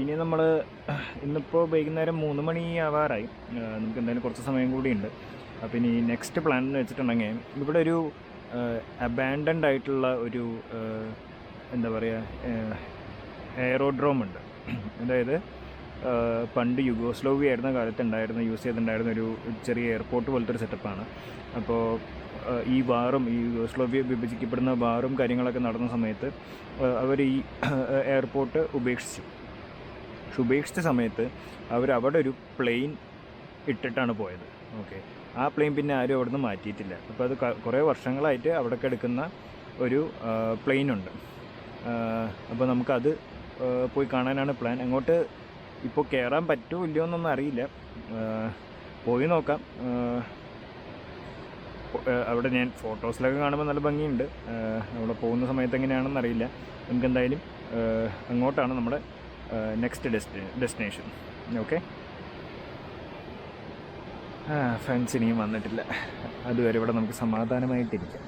ഇനി നമ്മൾ ഇന്നിപ്പോൾ വൈകുന്നേരം മൂന്ന് മണി ആവാറായി. നമുക്ക് എന്തായാലും കുറച്ച് സമയം കൂടിയുണ്ട് അപ്പോൾ ഇനി നെക്സ്റ്റ് പ്ലാൻ എന്ന് വെച്ചിട്ടുണ്ടെങ്കിൽ ഇവിടെ ഒരു അബാൻഡൻഡ് ആയിട്ടുള്ള ഒരു എന്താ പറയുക എയറോഡ്രോം ഉണ്ട്. അതായത് പണ്ട് യുഗോസ്ലോവി ആയിരുന്ന കാലത്ത് ഉണ്ടായിരുന്ന യൂസ് ചെയ്തിട്ടുണ്ടായിരുന്ന ഒരു ചെറിയ എയർപോർട്ട് പോലത്തെ ഒരു സെറ്റപ്പാണ് അപ്പോൾ ഈ വാറും ഈ യുഗോസ്ലോവിയ വിഭജിക്കപ്പെടുന്ന വാറും കാര്യങ്ങളൊക്കെ നടന്ന സമയത്ത് അവർ ഈ എയർപോർട്ട് ഉപേക്ഷിച്ചു. പക്ഷെ ഉപേക്ഷിച്ച സമയത്ത് അവർ അവിടെ ഒരു പ്ലെയിൻ ഇട്ടിട്ടാണ് പോയത്. ഓക്കെ. ആ പ്ലെയിൻ പിന്നെ ആരും അവിടെ നിന്ന് മാറ്റിയിട്ടില്ല. അപ്പോൾ അത് കുറേ വർഷങ്ങളായിട്ട് അവിടെ കിടക്കുന്ന ഒരു പ്ലെയിൻ ഉണ്ട്. അപ്പോൾ നമുക്കത് പോയി കാണാനാണ് പ്ലാൻ. അങ്ങോട്ട് ഇപ്പോൾ കയറാൻ പറ്റുമോ ഇല്ലയോ എന്നൊന്നും അറിയില്ല. പോയി നോക്കാം. അവിടെ ഞാൻ ഫോട്ടോസിലൊക്കെ കാണുമ്പോൾ നല്ല ഭംഗിയുണ്ട്. അവിടെ പോകുന്ന സമയത്ത് എങ്ങനെയാണെന്ന് അറിയില്ല. നമുക്ക് എന്തായാലും അങ്ങോട്ടാണ് നമ്മുടെ next desti destination okay friends ഇനിയും വന്നിട്ടില്ല. അതുവരെ ഇവിടെ നമുക്ക് സമാധാനമായിട്ടിരിക്കാം.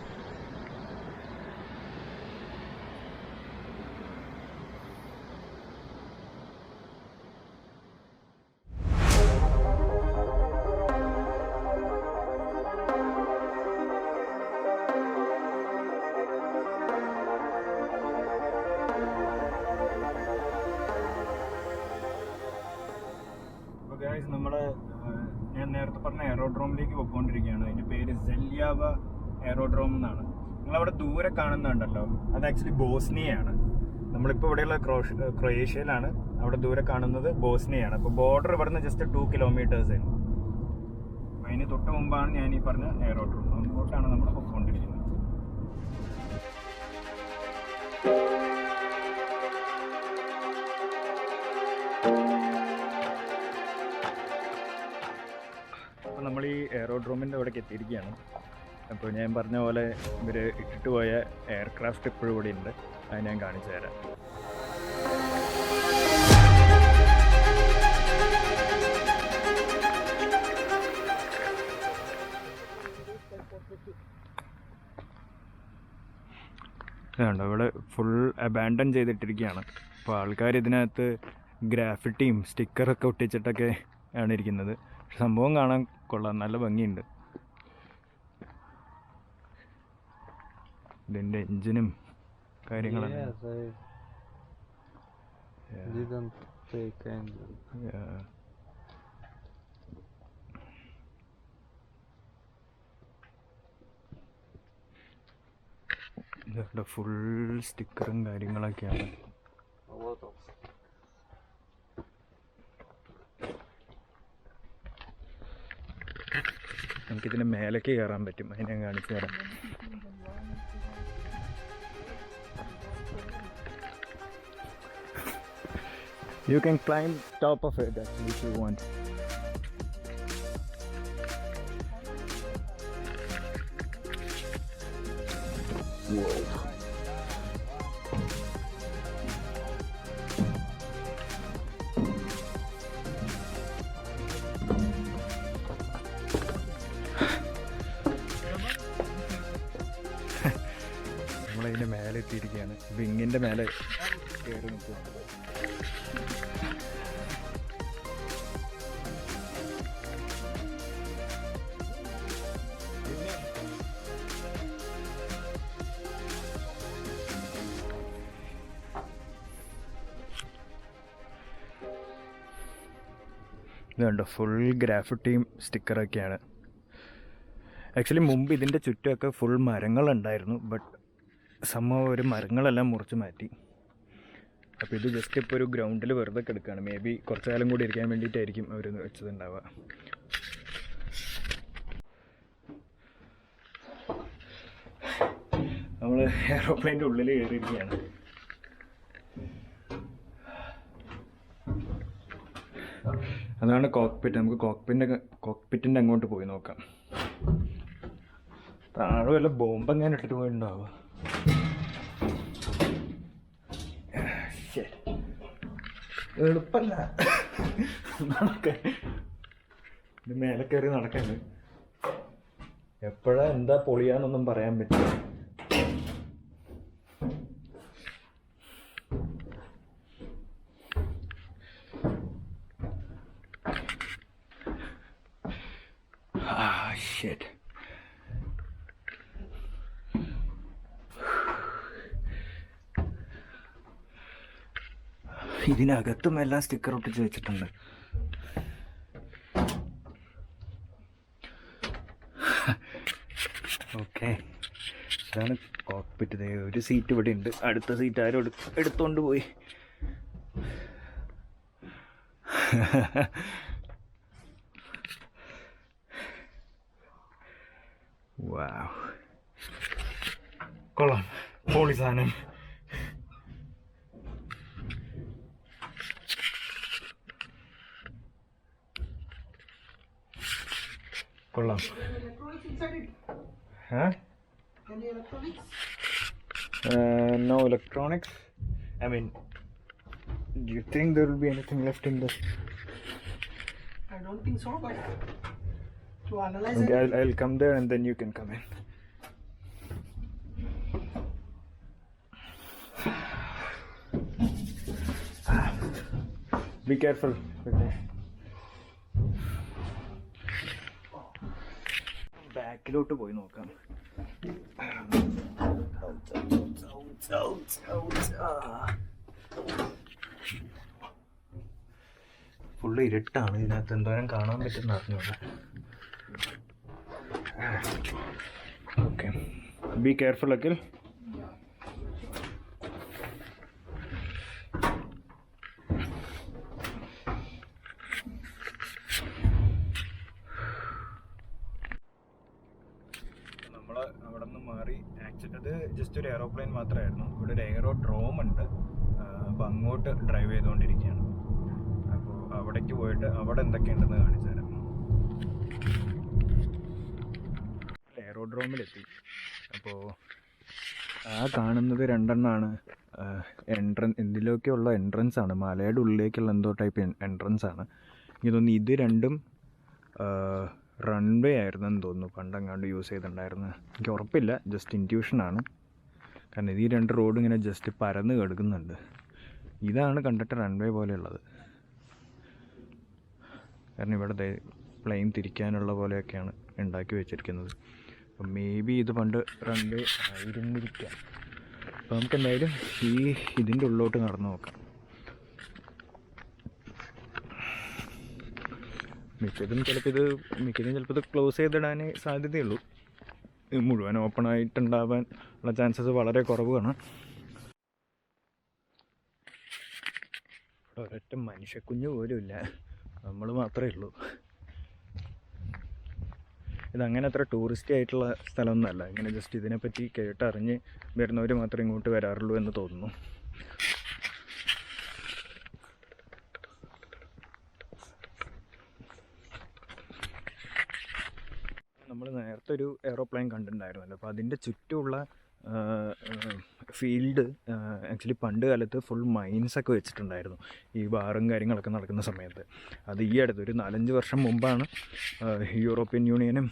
ഗായ്സ് നമ്മൾ ഞാൻ നേരത്തെ പറഞ്ഞ എയറോഡ്രോമിലേക്ക് പോയിക്കൊണ്ടിരിക്കുകയാണ്. അതിന്റെ പേര് സെല്യാവ എയറോഡ്രോം എന്നാണ്. നിങ്ങളവിടെ ദൂരെ കാണുന്നുണ്ടല്ലോ. അത് ആക്ച്വലി ബോസ്നിയയാണ്. നമ്മളിപ്പോൾ ഇവിടെയുള്ള ക്രോഷ് ക്രൊയേഷ്യയിലാണ്. അവിടെ ദൂരെ കാണുന്നത് ബോസ്നിയയാണ്. അപ്പോൾ ബോർഡർ ഇവിടുന്ന് ജസ്റ്റ് ടു കിലോമീറ്റേഴ്സ് ആണ് അതിന് തൊട്ട് മുമ്പാണ് ഞാൻ ഈ പറഞ്ഞ എയറോഡ്രോം അങ്ങോട്ടാണ് എയറോഡ്രോമിന്റെ അവിടേക്ക് എത്തിയിരിക്കുകയാണ്. അപ്പോൾ ഞാൻ പറഞ്ഞ പോലെ ഇവർ ഇട്ടിട്ട് പോയ എയർക്രാഫ്റ്റ് ഇപ്പോഴും ഇവിടെ ഉണ്ട്. അത് ഞാൻ കാണിച്ചു തരാം. ഇവിടെ ഫുൾ അബാൻഡൺ ചെയ്തിട്ടിരിക്കുകയാണ്. അപ്പോൾ ആൾക്കാർ ഇതിനകത്ത് ഗ്രാഫിറ്റിയും സ്റ്റിക്കറൊക്കെ ഒട്ടിച്ചിട്ടൊക്കെ ആണ് ഇരിക്കുന്നത്. സംഭവം കാണാൻ കൊള്ളാം നല്ല ഭംഗിയുണ്ട്. ഇതിന്റെ എഞ്ചിനും കാര്യങ്ങളും ഇതൊക്കെ. ഫുൾ സ്റ്റിക്കറും കാര്യങ്ങളൊക്കെയാണ്. മേലേക്ക് കയറാൻ പറ്റും അതിനെ ഞാൻ കാണിച്ചു തരാം You can climb top of it actually if you want. Whoa. മേലെ എത്തിയിരിക്കുകയാണ് വിങ്ങിന്റെ മേലെ കയറി നിൽക്കുകയാണ്. ഇതുണ്ട് ഫുൾ ഗ്രാഫിറ്റിയും സ്റ്റിക്കറൊക്കെയാണ് ആക്ച്വലി മുമ്പ് ഇതിന്റെ ചുറ്റുമൊക്കെ ഫുൾ മരങ്ങളുണ്ടായിരുന്നു ബട്ട് സംഭവം ഒരു മരങ്ങളെല്ലാം മുറിച്ച് മാറ്റി. അപ്പോൾ ഇത് ജസ്റ്റ് ഇപ്പോൾ ഒരു ഗ്രൗണ്ടിൽ വെറുതെ കിടക്കുകയാണ് മേ ബി കുറച്ച് കാലം കൂടി ഇരിക്കാൻ വേണ്ടിയിട്ടായിരിക്കും അവർ വെച്ചതുണ്ടാവുക. നമ്മൾ എയറോപ്ലെയിന്റെ ഉള്ളിൽ കയറിയിരിക്കുകയാണ്. അതാണ് കോക്ക്പിറ്റ് നമുക്ക് കോക്പിന്റെ കോക്പിറ്റിന്റെ അങ്ങോട്ട് പോയി നോക്കാം. താഴെ വല്ല ഇട്ടിട്ട് പോയിട്ടുണ്ടാവുക. എളുപ്പല്ല. നടക്കാൻ. മേലെ കയറി നടക്കണ്ട് എപ്പോഴാ എന്താ പൊളിയാന്നൊന്നും പറയാൻ പറ്റില്ല ഷെറ്റ് ഇതിനകത്തും എല്ലാം സ്റ്റിക്കർ ഒട്ടിച്ച് വെച്ചിട്ടുണ്ട്. ഓക്കെ ഇതാണ് കോക്പിറ്റ് ഒരു സീറ്റ് ഇവിടെ ഉണ്ട്. അടുത്ത സീറ്റ് ആരും എടു എടുത്തോണ്ട് പോയി. കൊള്ളാം. പോളി സാധനം. കൊള്ളാം Huh? Uh, no electronics. I mean, do you think there will be anything left in this? I don't think so, but to analyze Okay, it, I'll, I'll come there and then you can come in. Be careful. ബാക്കിലോട്ട് പോയി നോക്കാം. Full ഇരുട്ടാണ്. ഇതിനകത്ത് എന്തോരം കാണാൻ പറ്റുന്ന അറിഞ്ഞൂടാ. Okay be careful അക്കിൽ നമ്മൾ അവിടെ നിന്ന് മാറി ആക്ച്വലി അത് ജസ്റ്റ് ഒരു എയറോപ്ലെയിൻ മാത്രമായിരുന്നു ഇവിടെ ഒരു എയറോ ഡ്രോം ഉണ്ട് അപ്പോൾ അങ്ങോട്ട് ഡ്രൈവ് ചെയ്തുകൊണ്ടിരിക്കുകയാണ് അപ്പോൾ അവിടേക്ക് പോയിട്ട് അവിടെ എന്തൊക്കെയുണ്ടെന്ന് കാണിച്ചു തരാം. എയറോഡ്രോമിലെത്തി. അപ്പോൾ ആ കാണുന്നത് രണ്ടെണ്ണമാണ് എൻട്രൻ എന്തിലൊക്കെയുള്ള എൻട്രൻസ് ആണ്. മലയുടെ ഉള്ളിലേക്കുള്ള എന്തോ ടൈപ്പ് എൻട്രൻസ് ആണ്. എനിക്ക് തോന്നുന്നു ഇത് രണ്ടും റൺവേ ആയിരുന്നു എന്ന് തോന്നുന്നു. പണ്ടെങ്ങാണ്ട് യൂസ് ചെയ്തിട്ടുണ്ടായിരുന്നു. എനിക്ക് ഉറപ്പില്ല. ജസ്റ്റ് ഇന്റ്യൂഷനാണ് കാരണം ഈ രണ്ട് റോഡ് ഇങ്ങനെ ജസ്റ്റ് പരന്ന് കിടക്കുന്നുണ്ട്. ഇതാണ് കണ്ടിട്ട് റൺവേ പോലെയുള്ളത്. കാരണം ഇവിടെ പ്ലെയിൻ തിരിക്കാനുള്ള പോലെയൊക്കെയാണ് ഉണ്ടാക്കി വെച്ചിരിക്കുന്നത്. അപ്പം മേ ബി ഇത് പണ്ട് റൺവേ ആയിരുന്നിരിക്കാം. അപ്പം നമുക്ക് എന്തായാലും ഈ ഇതിന്റെ ഉള്ളിലോട്ട് നടന്നു നോക്കാം. മിക്കതും ചിലപ്പോൾ ഇത് മിക്കതും ചിലപ്പോൾ ഇത് ക്ലോസ് ചെയ്തിടാനേ സാധ്യതയുള്ളൂ. മുഴുവൻ ഓപ്പൺ ആയിട്ടുണ്ടാവാൻ ഉള്ള ചാൻസസ് വളരെ കുറവാണ്. ഒരൊറ്റ മനുഷ്യക്കുഞ്ഞ് പോലും ഇല്ല നമ്മൾ മാത്രമേ ഉള്ളൂ. ഇതങ്ങനെ അത്ര ടൂറിസ്റ്റി ആയിട്ടുള്ള സ്ഥലമൊന്നുമല്ല. ഇങ്ങനെ ജസ്റ്റ് ഇതിനെപ്പറ്റി കേട്ടറിഞ്ഞ് വരുന്നവർ മാത്രമേ ഇങ്ങോട്ട് വരാറുള്ളൂ എന്ന് തോന്നുന്നു. നമ്മൾ നേരത്തെ ഒരു എയറോപ്ലെയിൻ കണ്ടിട്ടുണ്ടായിരുന്നല്ലോ. അപ്പോൾ അതിന്റെ ചുറ്റുമുള്ള ഫീൽഡ് ആക്ച്വലി പണ്ട് കാലത്ത് ഫുൾ മൈൻസൊക്കെ വെച്ചിട്ടുണ്ടായിരുന്നു ഈ ബാറും കാര്യങ്ങളൊക്കെ നടക്കുന്ന സമയത്ത്. അത് ഈ അടുത്ത് ഒരു നാലഞ്ച് വർഷം മുമ്പാണ് യൂറോപ്യൻ യൂണിയനും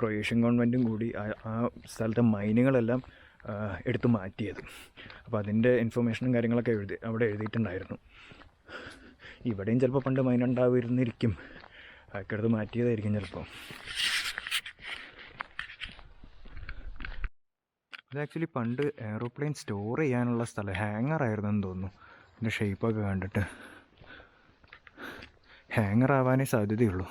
ക്രൊയേഷ്യൻ ഗവൺമെന്റും കൂടി ആ- സ്ഥലത്തെ മൈനുകളെല്ലാം എടുത്തു മാറ്റിയത്. അപ്പോൾ അതിന്റെ ഇൻഫർമേഷനും കാര്യങ്ങളൊക്കെ എഴുതി അവിടെ എഴുതിയിട്ടുണ്ടായിരുന്നു. ഇവിടെയും ചിലപ്പോൾ പണ്ട് അതൊക്കെ എടുത്ത് മാറ്റിയതായിരിക്കും ചിലപ്പോൾ ഇത് ആക്ച്വലി പണ്ട് എയറോപ്ലെയിൻ സ്റ്റോർ ചെയ്യാനുള്ള സ്ഥലം ഹാങ്ങർ ആയിരുന്നു എന്ന് തോന്നുന്നു ഇതിന്റെ ഷേപ്പൊക്കെ കണ്ടിട്ട്. ഹാങ്ങർ ആവാനേ സാധ്യതയുള്ളൂ.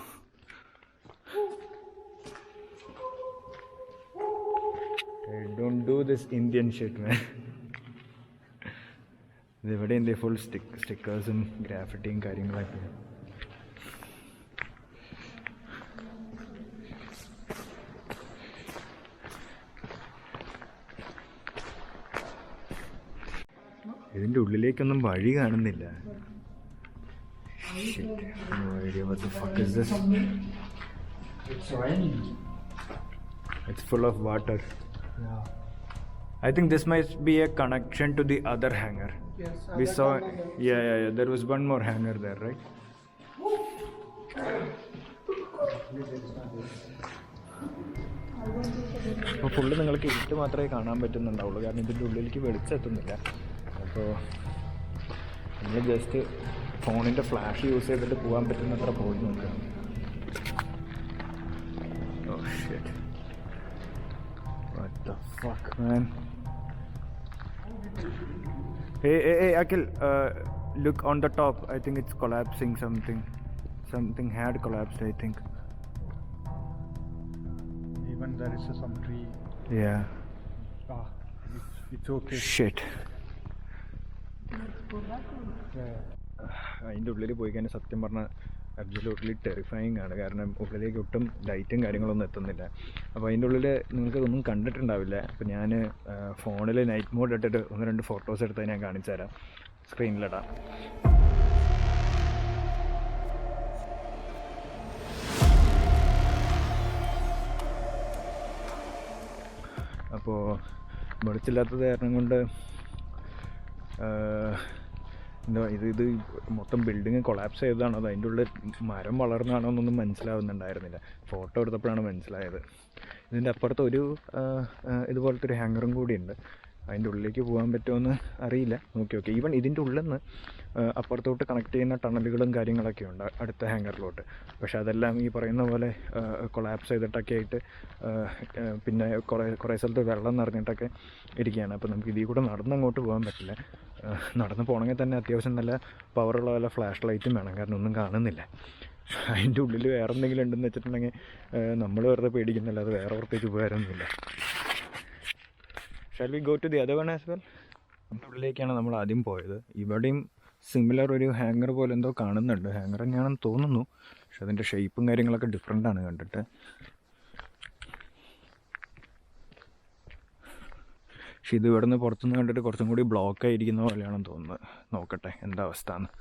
Don't this Indian shit man ഇതിവിടെ എന്തേ ഫുൾ സ്റ്റിക്ക് സ്റ്റിക്കേഴ്സും ഗ്രാഫിറ്റിയും കാര്യങ്ങളൊക്കെ. ഇതിന്റെ ഉള്ളിലേക്കൊന്നും വഴി കാണുന്നില്ല. Full of water I think this my be a connection to the other hanger we saw there was one more hanger there right full നിങ്ങൾക്ക് ഇട്ട് മാത്രമേ കാണാൻ പറ്റുന്നുണ്ടാവുള്ളൂ. കാരണം ഇതിന്റെ ഉള്ളിലേക്ക് വെളിച്ചെത്തുന്നില്ല. അപ്പോൾ നമ്മൾ ജസ്റ്റ് ഫോണിൻ്റെ ഫ്ലാഷ് യൂസ് ചെയ്തിട്ട് പോകാൻ പറ്റുന്നത്ര പോയി നോക്കാം ഓ shit. What the fuck, man? Hey, hey, hey, Akhil, uh, look on the top. I think it's collapsing something. Something had collapsed, I think. Even there is some tree. Yeah. Ah, it's, it's okay. Shit. അതിന്റെ ഉള്ളിൽ പോയി കഴിഞ്ഞാൽ സത്യം പറഞ്ഞാൽ absolutely terrifying ആണ്. കാരണം ഉള്ളിലേക്ക് ഒട്ടും ലൈറ്റും കാര്യങ്ങളൊന്നും എത്തുന്നില്ല. അപ്പോൾ അതിന്റെ ഉള്ളിൽ നിങ്ങൾക്ക് ഒന്നും കണ്ടിട്ടുണ്ടാവില്ല അപ്പോൾ ഞാൻ ഫോണിൽ നൈറ്റ് മോഡ് ഇട്ടിട്ട് ഒന്ന് രണ്ട് ഫോട്ടോസ് എടുത്ത് ഞാൻ കാണിച്ചു തരാം. സ്ക്രീനിലിടാം അപ്പോൾ വെളിച്ചില്ലാത്തത് കാരണം കൊണ്ട് എന്താ ഇത് ഇത് മൊത്തം ബിൽഡിങ് കൊളാപ്സ് ചെയ്തതാണോ? അത് അതിന്റെ ഉള്ളിൽ മരം വളർന്നതാണോ എന്നൊന്നും മനസ്സിലാവുന്നുണ്ടായിരുന്നില്ല. ഫോട്ടോ എടുത്തപ്പോഴാണ് മനസ്സിലായത്. ഇതിന്റെ അപ്പുറത്ത് ഒരു ഇതുപോലത്തെ ഒരു ഹാങ്ങറും കൂടിയുണ്ട്. അതിന്റെ ഉള്ളിലേക്ക് പോകാൻ പറ്റുമെന്ന് അറിയില്ല. നോക്കി ഓക്കെ ഈവൻ ഇതിന്റെ ഉള്ളിൽ നിന്ന് അപ്പുറത്തോട്ട് കണക്ട് ചെയ്യുന്ന ടണലുകളും കാര്യങ്ങളൊക്കെ ഉണ്ട് അടുത്ത ഹാങ്ങറിലോട്ട് പക്ഷേ അതെല്ലാം ഈ പറയുന്ന പോലെ കൊളാപ്സ് ചെയ്തിട്ടൊക്കെ ആയിട്ട് പിന്നെ കുറേ കുറേ സ്ഥലത്ത് വെള്ളം നിറഞ്ഞിട്ടൊക്കെ ഇരിക്കുകയാണ്. അപ്പോൾ നമുക്ക് ഇതിൽ കൂടെ നടന്ന് അങ്ങോട്ട് പോകാൻ പറ്റില്ല. നടന്ന് പോകണമെങ്കിൽ തന്നെ അത്യാവശ്യം നല്ല പവറുള്ള വല്ല ഫ്ലാഷ് ലൈറ്റും വേണം. കാരണം ഒന്നും കാണുന്നില്ല. അതിന്റെ ഉള്ളിൽ വേറെ എന്തെങ്കിലും ഉണ്ടെന്ന് വെച്ചിട്ടുണ്ടെങ്കിൽ നമ്മൾ വെറുതെ പേടിക്കുന്നില്ല. അത് വേറെ പ്രത്യേകിച്ച് ഉപകാരമൊന്നുമില്ല. Shall we go to the other one as well ഉള്ളിലേക്കാണ് നമ്മൾ ആദ്യം പോയത്. ഇവിടെയും സിമിലർ ഒരു ഹാങ്ങർ പോലെ എന്തോ കാണുന്നുണ്ട്. ഹാങ്ങർ തന്നെയാണെന്ന് തോന്നുന്നു. പക്ഷെ അതിന്റെ ഷേപ്പും കാര്യങ്ങളൊക്കെ ഡിഫറെന്റ് ആണ് കണ്ടിട്ട്. പക്ഷെ ഇത് ഇവിടെ നിന്ന് പുറത്തുനിന്ന് കണ്ടിട്ട് കുറച്ചും കൂടി ബ്ലോക്ക് ആയിരിക്കുന്ന പോലെയാണെന്ന് തോന്നുന്നത് നോക്കട്ടെ എന്താ അവസ്ഥ എന്ന്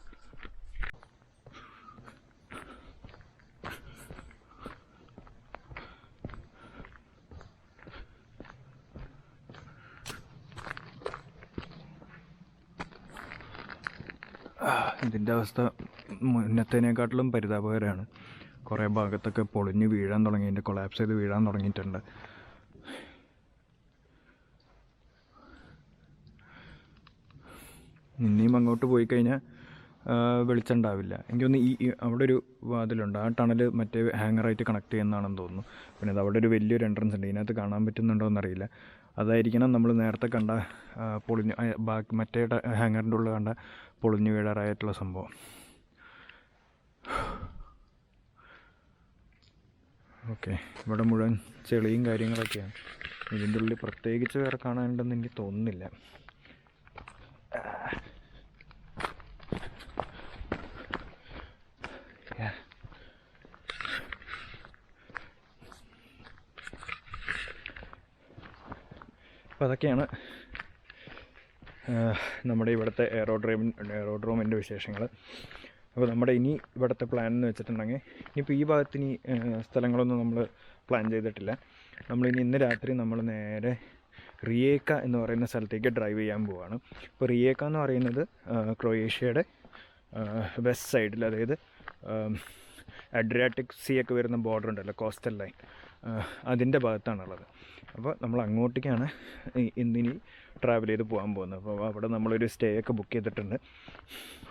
ഇതിന്റെ അവസ്ഥ മുന്നത്തേനേക്കാട്ടിലും പരിതാപകരമാണ്. കുറേ ഭാഗത്തൊക്കെ പൊളിഞ്ഞ് വീഴാൻ തുടങ്ങി എന്റെ കൊളാപ്സ് ചെയ്ത് വീഴാൻ തുടങ്ങിയിട്ടുണ്ട്. ഇനിയും അങ്ങോട്ട് പോയി കഴിഞ്ഞാൽ വെളിച്ചം ഉണ്ടാവില്ല എനിക്കൊന്ന് ഈ- അവിടെ ഒരു വാതിലുണ്ട്. ആ ടണൽ മറ്റേ ഹാങ്ങറായിട്ട് കണക്ട് ചെയ്യുന്നതാണെന്ന് തോന്നുന്നു. പിന്നെ അത് അവിടെ ഒരു വലിയൊരു എൻട്രൻസ് ഉണ്ട്. ഇതിനകത്ത് കാണാൻ പറ്റുന്നുണ്ടോ എന്നറിയില്ല. അതായിരിക്കണം നമ്മൾ നേരത്തെ കണ്ട പൊളിഞ്ഞു ബാക്കി മറ്റേ ഹാങ്ങറിന്റെ ഉള്ളിൽ കണ്ട പൊളിഞ്ഞു വീഴാറായിട്ടുള്ള സംഭവം. ഓക്കെ ഇവിടെ മുഴുവൻ ചെളിയും കാര്യങ്ങളൊക്കെയാണ്. ഇതിന്റെ ഉള്ളിൽ പ്രത്യേകിച്ച് വേറെ കാണാനുണ്ടെന്ന് എനിക്ക് തോന്നുന്നില്ല Yeah. അപ്പോൾ അതൊക്കെയാണ് നമ്മുടെ ഇവിടുത്തെ എയറോഡ്രോമിൻ എയറോഡ്രോമിന്റെ വിശേഷങ്ങൾ അപ്പോൾ നമ്മുടെ ഇനി ഇവിടുത്തെ പ്ലാൻ എന്ന് വെച്ചിട്ടുണ്ടെങ്കിൽ ഇനിയിപ്പോൾ ഈ ഭാഗത്തിന് സ്ഥലങ്ങളൊന്നും നമ്മൾ പ്ലാൻ ചെയ്തിട്ടില്ല. നമ്മളിനി ഇന്ന് രാത്രി നമ്മൾ നേരെ റിയേക്ക എന്ന് പറയുന്ന സ്ഥലത്തേക്ക് ഡ്രൈവ് ചെയ്യാൻ പോവുകയാണ് ഇപ്പോൾ റിയേക്ക എന്ന് പറയുന്നത് ക്രൊയേഷ്യയുടെ വെസ്റ്റ് സൈഡിൽ അതായത് അഡ്രിയാറ്റിക് സി ഒക്കെ വരുന്ന ബോർഡർ ഉണ്ടല്ലോ കോസ്റ്റൽ ലൈൻ അതിന്റെ ഭാഗത്താണുള്ളത്. അപ്പോൾ നമ്മൾ അങ്ങോട്ടേക്കാണ് ഇന്നിനി ട്രാവൽ ചെയ്ത് പോകാൻ പോകുന്നത്. അപ്പോൾ അവിടെ നമ്മളൊരു സ്റ്റേ ഒക്കെ ബുക്ക് ചെയ്തിട്ടുണ്ട്.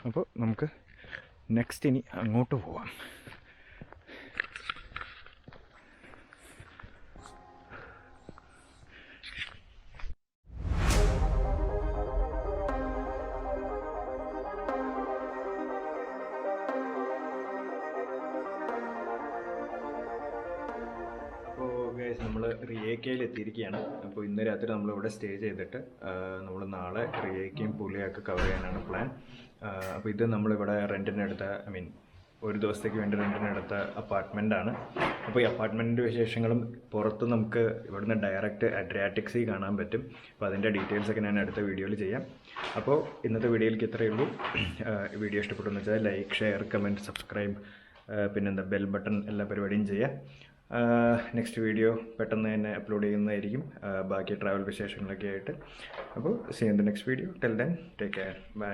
അപ്പോൾ നമുക്ക് നെക്സ്റ്റ് ഇനി അങ്ങോട്ട് പോവാം. ഗൈസ് നമ്മൾ റിയേക്കയിൽ എത്തിയിരിക്കുകയാണ്. അപ്പോൾ ഇന്ന് രാത്രി നമ്മൾ ഇവിടെ സ്റ്റേ ചെയ്തിട്ട് നമ്മൾ നാളെ റിയേക്കയും പുലിയൊക്കെ കവർ ചെയ്യാനാണ് പ്ലാൻ അപ്പോൾ ഇത് നമ്മളിവിടെ റെന്റിനെടുത്ത ഐ മീൻ ഒരു ദിവസത്തേക്ക് വേണ്ടി റെന്റിനെടുത്ത അപ്പാർട്ട്മെന്റാണ് അപ്പോൾ ഈ അപ്പാർട്ട്മെന്റിന്റെ വിശേഷങ്ങളും പുറത്ത് നമുക്ക് ഇവിടുന്ന് ഡയറക്റ്റ് അഡ്രിയാറ്റിക് സീ കാണാൻ പറ്റും. അപ്പോൾ അതിന്റെ ഡീറ്റെയിൽസ് ഒക്കെ ഞാൻ അടുത്ത വീഡിയോയിൽ ചെയ്യാം. അപ്പോൾ ഇന്നത്തെ വീഡിയോയിലേക്ക് ഇത്രയേ ഉള്ളൂ. വീഡിയോ ഇഷ്ടപ്പെട്ടെന്ന് വെച്ചാൽ ലൈക്ക് ഷെയർ കമന്റ് സബ്സ്ക്രൈബ് പിന്നെന്താ ബെൽ ബട്ടൺ എല്ലാ പരിപാടിയും ചെയ്യാം നെക്സ്റ്റ് വീഡിയോ പെട്ടെന്ന് തന്നെ അപ്ലോഡ് ചെയ്യുന്നതായിരിക്കും. ബാക്കി ട്രാവൽ വിശേഷങ്ങളൊക്കെ ആയിട്ട്. അപ്പോൾ see in the next video till then take care bye